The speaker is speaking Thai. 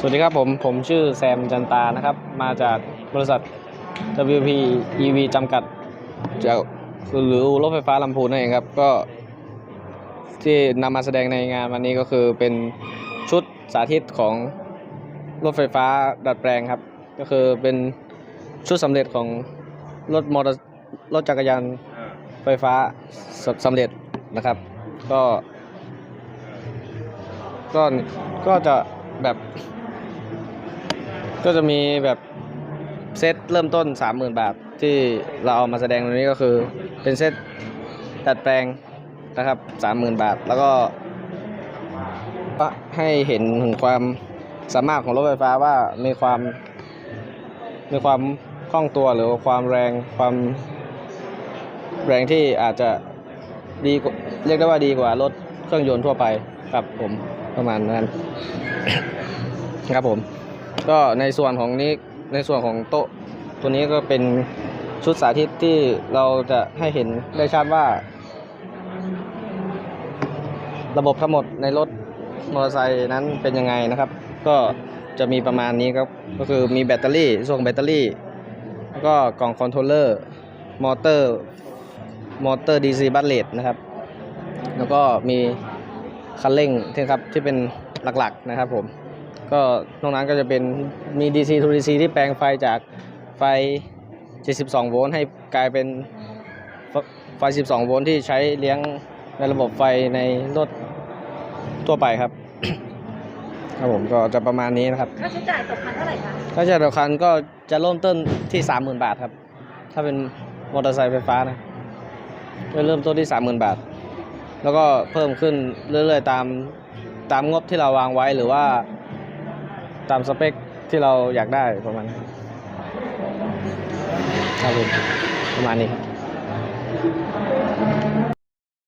สวัสดีครับผม ผมชื่อแซมจันตานะครับ มาจากบริษัท WP EV จำกัดจากหรือรถไฟฟ้าลำพูนนั่นเองครับ ก็ที่นำมาแสดงในงานวันนี้ก็คือเป็นชุดสาธิตของรถไฟฟ้าดัดแปลงครับ ก็คือเป็นชุดสำเร็จของรถมอเตอร์รถจักรยานไฟฟ้าสสำเร็จนะครับ ก็ ก็ก็จะแบบ ก็จะมีแบบเซตเริ่มต้น 30,000 บาท ที่เราเอามาแสดงตรงนี้ก็คือ เป็นเซตดัดแปลงนะครับ 30,000 บาท แล้วก็ให้เห็นถึงความสามารถของรถไฟฟ้าว่ามีความมีความคล่องตัวหรือความแรงความแรงที่อาจจะดีเรียกได้ว่าดีกว่ารถเครื่องยนต์ทั่วไปครับผมประมาณนั้นครับผม ก็ในส่วนของนี้ในส่วนของโต๊ะตัวนี้ก็เป็นชุดสาธิตที่เราจะให้เห็นได้ชัดว่า ระบบทั้งหมดในรถมอเตอร์ไซค์นั้นเป็นยังไงนะครับ ก็จะมีประมาณนี้ครับก็คือมีแบตเตอรี่ส่วนแบตเตอรี่ แล้วก็กล่องคอนโทรลเลอร์มอเตอร์มอเตอร์ DC บัตเลตนะครับ แล้วก็มีคันเร่งที่ครับที่เป็นหลักๆนะครับผม ก็นอกนั้นก็จะเป็นมี DC to DC ที่แปลงไฟจากไฟ 72 โวลต์ให้กลายเป็นไฟไฟ 12 โวลต์ที่ใช้เลี้ยงในระบบไฟในรถทั่วไปครับ ครับผมก็จะประมาณนี้นะครับ ค่าใช้จ่ายต่อคันเท่าไหร่คะ ค่าใช้จ่ายต่อคันก็จะเริ่มต้นที่ 30,000 บาทครับ ถ้าเป็นมอเตอร์ไซค์ไฟฟ้านะจะเริ่มต้นที่ 30,000 บาท แล้วก็เพิ่มขึ้นเรื่อยๆตามตามงบที่เราวางไว้หรือว่า ตามสเปคที่เราอยากได้ประมาณนั้นครับผมประมาณนี้ครับ